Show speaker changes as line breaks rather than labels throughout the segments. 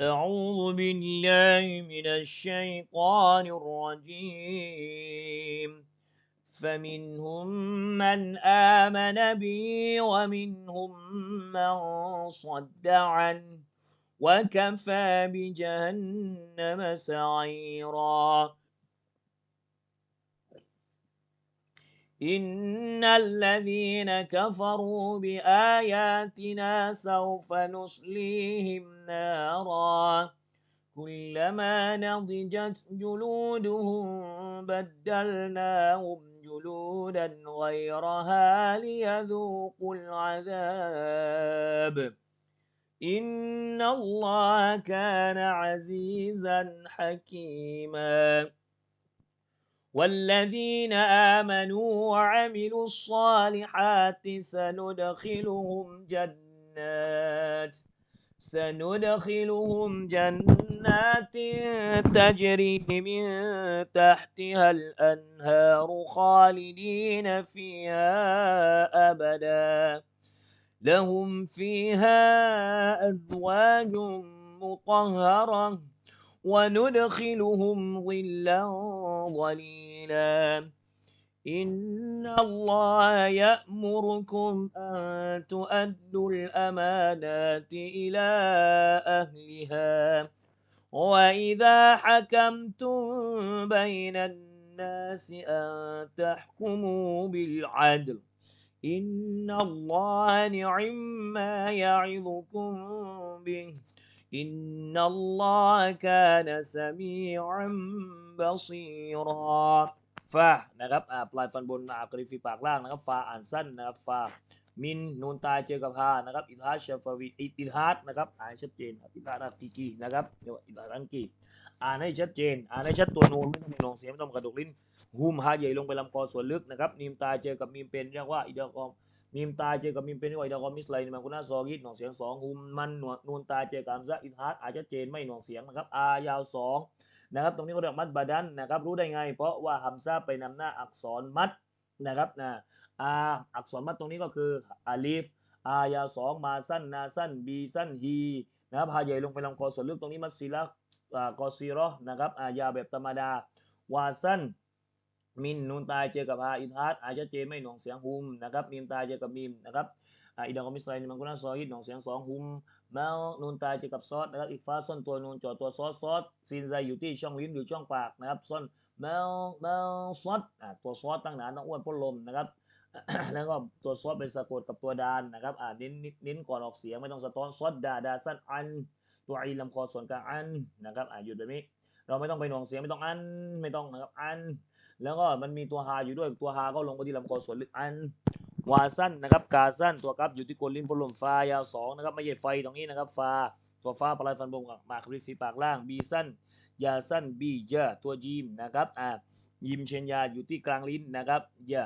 أعوذ بالله من الشيطان الرجيم. فمنهم من آمن به ومنهم من صد عنه وكفى بجهنم سعيرا. إن الذين كفروا بآياتنا سوف نصليهم نارا كلما نضجت جلودهم بدلناهم جلودا غيرها ليذوقوا العذاب إن الله كان عزيزا حكيما والذين آمنوا وعملوا الصالحات سندخلهم جنات سندخلهم جنات تجري من تحتها الأنهار خالدين فيها أبدا لهم فيها أزواج مطهرة وندخلهم ظلا ظليلا. إن الله يأمركم أن تؤدوا الأمانات إلى أهلها. وإذا حكمتم بين الناس أن تحكموا بالعدل. إن الله نعم ما يعظكم به. إن الله كان سميعا بصيرا ฟานะครับอ่าปลายฟันบนอ่ากริฟีปากล่างนะครับฟาอ่านสั้นนะครับฟามินนูนตายเจอกับฮานะครับอิทฮัชชฟาวีอิทฮัดนะครับอ่านชัดเจนอิทฮัดกีกีนะครับเดี๋ยวอิทฮัดันกีอ่านให้ชัดเจนอ่านให้ชัดตัวนูนไม่ต้องมีนองเสียงไม่ต้องกระดูกลิ้น หุมฮาใหญ่ลงไปลำคอส่วนลึกนะครับมีมตาเจอกับมีมเป็นเรียกว่าอิดะกอมมีมตาเจอกับมีมเป็นเรียกว่าอิดะกอมมิสไลนมาคุณนาซอกิดหน่องเสียงสองหุมมันหนูนตาเจอกับซะอิทฮัดอานชัดเจนไม่หน่องเสียงนะครับอายาวสองนะครับตรงนี้ก็เรียกมัดบาดันนะครับรู้ได้ไง เพราะว่าฮัมซาไปนำหน้าอักษรมัดนะครับนะอาอักษรมัดตรงนี้ก็คืออาลีฟอายาสองมาสั้นนาสั้นบีสั้นฮีนะครับฮาใหญ่ลงไปลำคอส่วนลึกตรงนี้มัสซิละกอซีรอนะครับอายาแบบธรรมดาวาสั้น มินนูนตายเจอกับฮาอินทัดอาชัดเจนไม่หน่วงเสียงฮุมนะครับมีมตายเจอกับมีมนะครับอิดากอมิสไลน์มังกุนาซอฮิดหน่วงเสียงสองฮุมแมวนูนตายเจอกับซอสนะครับอีกฟ้าส้นตัวนูนจอดตัวซอสซอสซินไซอยู่ที่ช่องลิ้นอยู่ช่องปากนะครับส้นแมวแมวซอสอ่าตัวซอสตั้งหนาต้องอ้วนพ้นลมนะครับแล้วก็ตัวซอสเป็นสะกดกับตัวดานนะครับอ่าเน้นเน้นก่อนออกเสียงไม่ต้องสะท้อนซอสดาดาสั้นอัน ตัวอีลำคอส่วนกลางอันนะครับอ่าหยุดแบบนี้ เราไม่ต้องไปหน่วงเสียงไม่ต้องอันไม่ต้องนะครับอัน แล้วก็มันมีตัวฮาอยู่ด้วยตัวฮาก็ลงไปที่ลำคอส่วนลึกอันวาสั้นนะครับกาสั้นตัวกับอยู่ที่โกนลิ้นพลมฟ้ายาวสองนะครับไม่ใช่ไฟตรงนี้นะครับฟ้าตัวฟ้าปลายฟันบงมากริฟีปากล่างบีสั้นยาสั้นบีเจาตัวจีมนะครับอ่ายิมเชนยาอยู่ที่กลางลิ้นนะครับเยา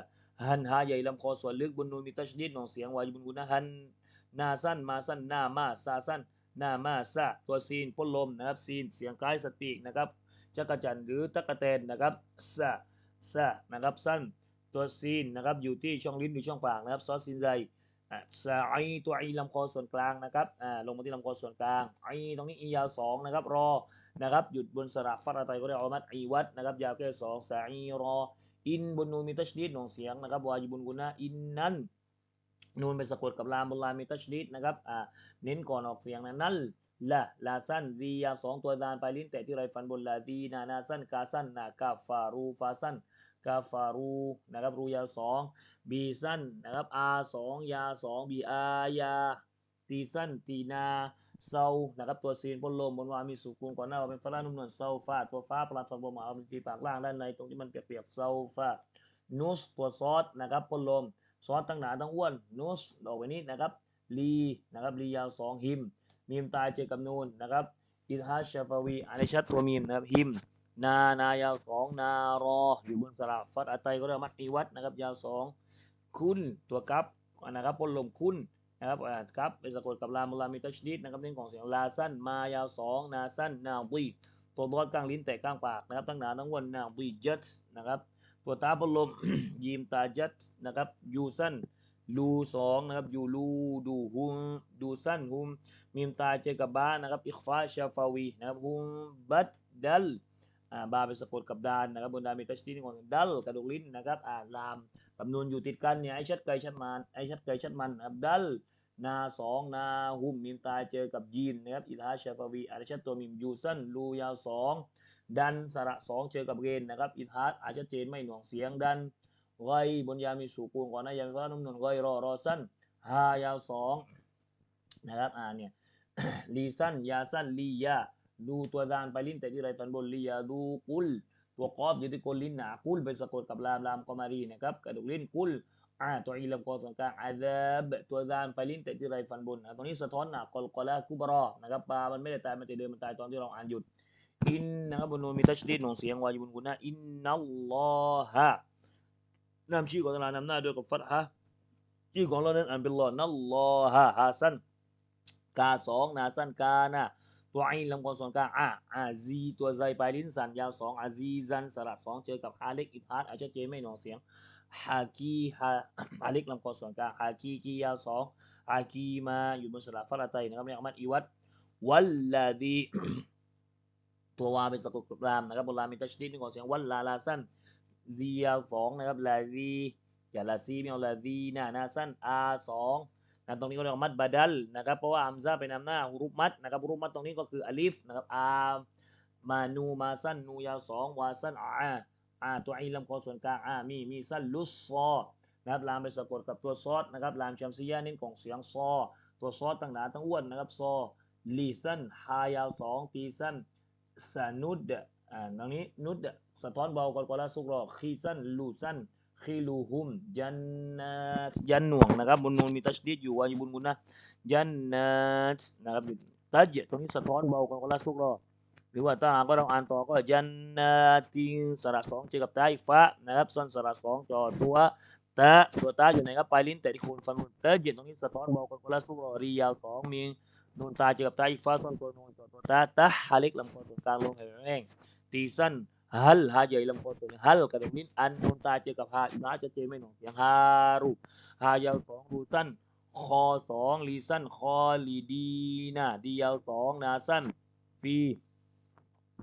ฮันฮาใหญ่ลำคอส่วนลึกบนนูนมีตัชนิดหนองเสียงวายบุญกุนะฮันนาสั้นมาสั้นหน้ามาซาสั้นหน้ามาซาตัวซีนพ่นลมนะครับซีนเสียงคล้ายสปีกนะครับจักรจันหรือตะกะแตนนะครับซา ซานะครับสั้นตัวซีนนะครับอยู่ที่ช่องลิ้นหรือช่องปากนะครับซอสซินไซซาไอตัวไอลำคอส่วนกลางนะครับอ่าลงมาที่ลำคอส่วนกลางไอตรงนี้อียาวสองนะครับรอนะครับหยุดบนสระฟัดอะไรก็ได้อัลมัดไอวัดนะครับยาวแค่สองซาไอรออินบนนูนมีตัชดีดหนองเสียงนะครับวาจิบุนกุนะอินนั้นนูนเป็นสะกดกับลามบนลามมีตัชดีดนะครับอ่าเน้นก่อนออกเสียงนะนั่นละลาสั้นรียาวสองตัวดานไปลิ้นแตะที่ไรฟันบนลาดีนานาสั้นกาสั้นนากาฟารูฟาสั้น กาฟารูนะครับรูยาวสองบีสั้นนะครับอาสองยาสองบีอายาตีสั้นตีนาเซานะครับตัวซีนบนลมบนวามีสุกุลก่อนหน้าเป็นฟารานุ่มนวลเซาฟาตัวฟ้าปลาฟันบนมาเอาเป็นทีปากล่างด้านในตรงที่มันเปียกๆเซาฟานุสตัวซอสนะครับบนลมซอสตั้งหนาตั้งอ้วนนุสออกไปนี้นะครับลีนะครับลียาวสองหิมมีมตายเจอกับนูนนะครับอิทฮัชชฟาวีอันนี้ชัดตัวมีมนะครับหิม นานายาวสองนารอ อยู่บนสระฟัดอัตัยก็เรียกมัดอีวัดนะครับ ยาวสองคุณตัวกับนะครับปนลมคุณนะครับอ่าครับเป็นสะกดกับลามลามิตัชดีดนะครับเรื่องของเสียงลาสั้นมายาวสองนาสั้นนาวีตัวรอดกลางลิ้นแต่กลางปากนะครับตั้งหนาทั้งวันนาวีจัดนะครับตัวตาปนลมยีมตาจัดนะครับยูสั้นลูสองนะครับยูลูดูฮุมดูสั้นฮุมมีมตาเจกับบานะครับอิคฟาชาฟาวีนะครับฮุมบัดดัล อ่าบาไปสะกดกับดานนะครับบนดานมีตัชดีนของดัลกระดูกลิ้นนะครับอ่าลามกับนูนอยู่ติดกันเนี่ยไอชัดไกชัดมันไอชัดไกชัดมันอับดัลนาสองนาฮุมมีมตายเจอกับยีนนะครับอิลาชาฟาวีอาชัดตัวมิมยูสั้นลูยาวสองดันสระสองเจอกับเกนนะครับอิทฮัดอาชัดเจนไม่หน่วงเสียงดันไกบนยามีสุกูลก่อนนะยามีว่านุ่มนวลไกรอรอสั้นฮายาวสองนะครับอ่าเนี่ยลีสั้นยาสั้นลียา ดูตัวดานไปลิ้นแต่ที่ไรฟันบนลียาดูกุล ตัวกอบอยู่ที่กลลิ้นหนากุลไปสะกดกับลามลามกอมารีนะครับกระดูกลิ้นกุลอ่าตัวอีลำกอส่วนกลางอาดาบตัวดานไปลิ้นแต่ที่ไรฟันบนนะตรงนี้สะท้อนหนักกลกละกุบรอนะครับปลามันไม่ได้ตายมันแต่เดินมันตายตอนที่เราอ่านหยุดอินนะครับบนนูนมีตัชดีดของเสียงวาจิบุนกุนะอินนัลลอฮะนามชื่อของตลานำหน้าด้วยกับฟัตฮะชื่อของเรานั้นอ่านเป็นลอนัลลอฮะฮาซันกาสองนาซันกานะ ตัวไอลำกรส่วนกลางอะอาซีตัวไซปลายลิ้นสันยาวสองอาซีซันสระสองเจอกับฮาเล็กอิทฮาร์อาจจะเจไม่หนองเสียงฮากีฮาฮาเล็กลำกรส่วนกลางฮากีกียาวสองฮากีมาอยู่บนสระฟัตไตนะครับเนี่ยอัมัดอีวัดวัลลาดีตัววาเป็นสะกดกับลามนะครับบนลามมีตัชดีดของเสียงวัลลาลาซันซียาวสองนะครับลาซีอย่าลาซีไม่เอาลาซีนะนะสั้นอาสอง นะตรงนี้ก็เรียกว่ามัดบาดัลนะครับเพราะว่าอัมซาเป็นนำหน้าฮุรุฟมัดนะครับฮุรุฟมัดตรงนี้ก็คืออลิฟนะครับอามานูมาสั้นนูยาวสองวาสั้นอาอาตัวอีลำคอส่วนกลางอามีมีสั้นลุสซอนะครับลามไปสะกดกับตัวซอดนะครับลามชัมซียาเน้นของเสียงซอ ตัวซอดตั้งหนาตั้งอ้วนนะครับซอลีสั้นฮายาวสองตีสั้นสนุดอ่าตรงนี้นุดสะท้อนเบากอลาสุกรอคีซันลูซัน คีลูฮุมยันนัสยันหน่วงนะครับบนนูนมีตัชดีดอยู่วาอยู่บนบุญนะยันนัสนะครับตัจตรงนี้สะท้อนเบากอลาสุกรอหรือว่าถ้าหากว่าเราอ่านต่อก็ยันนาติสระสองเจอกับตาอีฟ้านะครับส่วนสระสองจอตัวตาตัวตาอยู่ไหนครับปลายลิ้นแต่ที่คุณฟันตัจตรงนี้สะท้อนเบากอลาสุกรอรียาวสองมีนูนตาเจอกับตาอีฟ้าส่วนตัวนูนจอตัวตาตาฮาเล็กลำคอตรงกลางลงแห้งตีสั้น hal ha jadi lam kotor hal kata min an nun ta เจอกับฮาอินาจะเจไม่หนองเสียงฮารุฮายาวสองรูสั้นคอสองลีสั้นคอลีดีนะดียาวสองนาสั้นฟี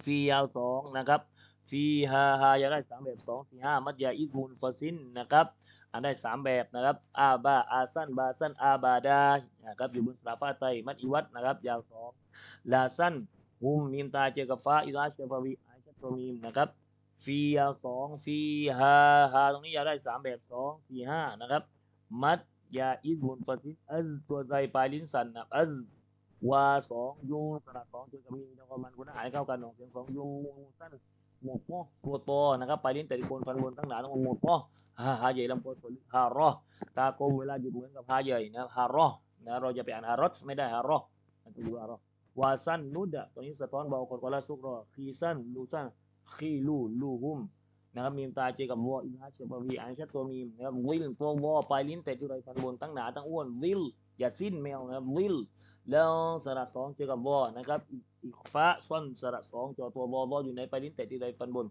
ฟียาวสองนะครับฟีฮาฮายาได้สามแบบสองสี่ห้ามัดยาอิมุนฟาซินนะครับอันได้สามแบบนะครับอาบาอาสั้นบาสั้นอาบาดานะครับอยู่บนสราฟ้าไตมัดอีวัดนะครับ ยาวสองลาสั้นฮุมมีมตาเจอกับฟ้าอิราเชฟาวี ตัวมีมนะครับฟียาวสองฟีฮาฮาตรงนี้ยาวได้สามแบบสองสี่ห้านะครับ มัดยาอิสมุนฟาซิสอัซตัวใจปลายลิ้นสันนะอัซวาสองยูสระสองจอกับมีแล้วก็มันคุณหายเข้ากันหนองเสียงสองยูสั้นหมดป้อตัวโตนะครับปลายลิ้นแต่ที่คนฟันบนตั้งหนาต้องหมดป้อฮาฮาใหญ่ลำโพงตัวฮารอตาโกเวลาหยุดเหมือนกับฮาใหญ่นะฮารอนะเราจะไปอ่านฮารอไม่ได้ฮารอมันจะอยู่ฮารอ วาสันนุดะตัวนี้สะท้อนเบากกว่าละสุกรอคีสันลูสันคีลูลูหุมนะครับมีมตาเจกับวัวอินฮัชบวีอันชัดตัวมีมนะครับวิลตัววอปลายลิ้นแต่จุไรฟันบนตั้งหนาตั้งอ้วนวิลอย่าสิ้นแมวนะครับวิลแล้วสระสองเจอกับวอนะครับอีกฟ้าซ่อนสระสองจอตัววอวออยู่ในปลายลิ้นแต่จุไรฟันบน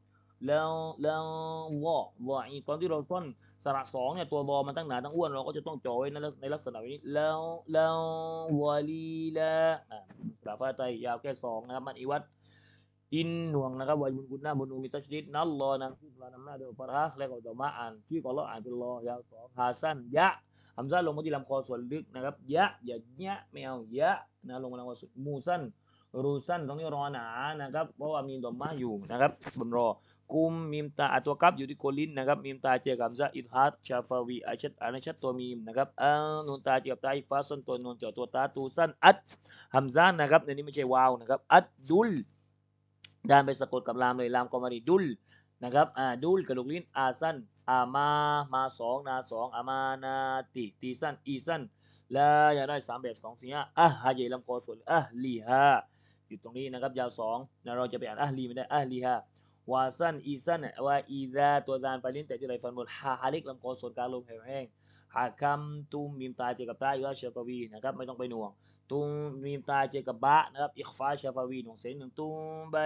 แล้วแล้ววอวออีตอนที่เราซ่อนสระสองเนี่ยตัววอมันตั้งหนาตั้งอ้วนเราก็จะต้องจ่อไว้ในในลักษณะนี้แล้วแล้ววอลีละอ่าสระฟ้าไตยาวแค่สองนะครับมันอีวัดอินหน่วงนะครับวายุนกุนนาบนูมีตัชดิดนัลลอนะที่เรานำหน้าด้วยปะฮะแล้วก็ต่อมาอ่านที่ก่อนเราอ่านเป็นรอยาวสองฮาซันยะฮัมซาลงมาที่ลำคอส่วนลึกนะครับยะอย่าเนี้ยไม่เอายะนะลงมาลำคอส่วนมูซันรูซันตรงนี้รอหนานะครับ เพราะว่ามีดอมมาอยู่นะครับบนรอ กุมมีมตาอะตัวกับอยู่ที่โคลินนะครับมีมตาเจอกับฮัมซาอิดฮัดชาฟาวีอาชัดอานัชัดตัวมีมนะครับอานูนตาเจอกับตาอิฟ้าส่วนตัวนูนเจอตัวตาตูซันอัดฮัมซานะครับในนี้ไม่ใช่วาวนะครับอัดดุลด้านไปสะกดกับลามเลยลามก็มาดิดุลนะครับอ่าดุลกระดูกลิ้นอาสั้นอามา มาสองนาสองอามานาติตีสั้นอีสั้นแล้วอยากได้สามแบบสองสี่ห้าอะฮาเยลำกอส่วนอะลีฮาอยู่ตรงนี้นะครับยาวสองนะเราจะไปอ่านอะลีไม่ได้อะลีฮา วาสันอีสันวาอีดาตัวดานไปลิ้นแต่ที่ไรฟันบนฮาฮาล็กลำกอส่วนกลางลมแห้งหาคำตุมมีมตาเจอกับตาอยู่ว่าเชฟวีนะครับไม่ต้องไปหน่วงตุมมีมตาเจอกับบะนะครับอิคฟาชาฟาวีหนงเสียงหนึ่งตุมใบ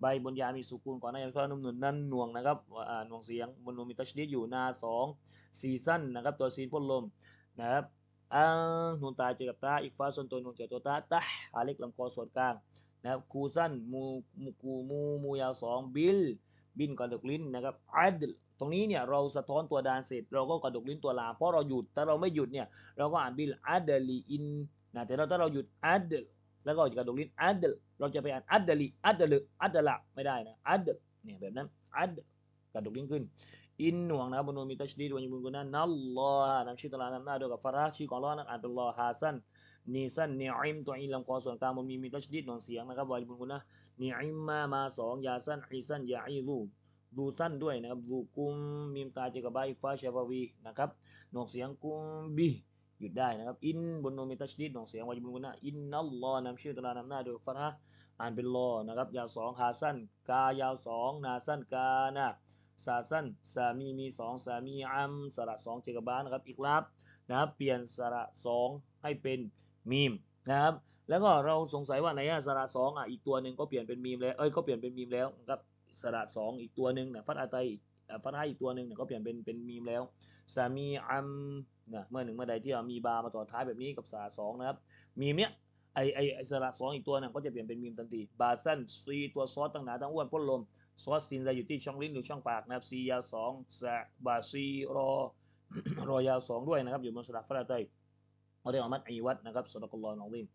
ใบบนยามีสุกูลก่อนหน้ายันฟ้านุ่มหนุนนั่นหน่วงนะครับอ่าหน่วงเสียงบนนูนมีตัชดีดอยู่นาสองซีซั่นนะครับตัวซีนพ่นลมนะครับอ่านูนตาเจอกับตาอีกฟ้าส่วนตัวนูนเจอตัวตาตาอาเล็กลำคอส่วนกลาง นะครับคูสั้นมูมูกูมูมูยาวสองบิลบินกระดกลิ้นนะครับอัดตรงนี้เนี่ยเราสะท้อนตัวดานเสร็จ เราก็กระดกลิ้นตัวลา เพราะเราหยุดถ้าเราไม่หยุดเนี่ยเราก็อ่านบิลอัดลีอินนะแต่เราถ้าเราหยุดอัดลแล้วก็กระดกลิ้นอัดลเราจะไปอ่านอัดดลีอัดดลอัดดละไม่ได้นะอัดลเนี่ยแบบนั้นอัดกระดกลิ้นขึ้น อินหน่วงนะบนนูมีตัชดีดวันยุบุญกุนันนัลลอฮ์นำชื่อตะลานำหน้าด้วยกับฟาราชื่อของอัลอนั้นอ่านเป็นลอฮาซันนีซันเนียอิมตัวอินลำคอส่วนกลางมันมีมีตัชดีดหน่วงเสียงนะครับวันยุบุญกุนะนีอิมมามาสองยาซันอีซันยาอีรูดูสั้นด้วยนะครับดูกุมมีมตาเจกับใบฟ้าชาฟาวีนะครับหน่วงเสียงกุมบีหยุดได้นะครับอินบนโนมีตัชดีดหนองเสียงวาจิบุลกุนะอินนัลลอฮ์นำชื่อตะลานำหน้าโดยฟัตฮะอ่านเป็นลอนะครับยาวสองฮาสั้นกายาวสองนาสั้นกานะ ซาสั้นสามีมีสองสามีอัมสระสองเจกบาลนะครับอีกลับนะครับเปลี่ยนสระสองให้เป็นมีมนะครับแล้วก็เราสงสัยว่าในอะสระสองอะอีกตัวหนึ่งก็เปลี่ยนเป็นมีมแล้วเอ้ยก็เปลี่ยนเป็นมีมแล้วนะครับสระสองอีกตัวหนึ่งนะฟัตอาไตฟัตฮะห์อีกตัวหนึ่งเนี่ยก็เปลี่ยนเป็นเป็นมีมแล้วสามีอัมนะเมื่อหนึ่งเมื่อใดที่เรามีบามาต่อท้ายแบบนี้กับสระสองนะครับมีมเนี้ยไอไอสระสองอีกตัวนึงก็จะเปลี่ยนเป็นมีมทันทีบาซันซีตัวซอสตั้งหนาตั้งอ้วนพ่นลม ซอสซินจะอยู่ที่ช่องลิ้นหรือช่องปากนะครับซียาวสองสะบาซีรอรอยาวสองด้วยนะครับอยู่บนสลักฟาราไตเอาเรียกว่ามัดอีวัดนะครับสุลกัลลอฮ์นอซิม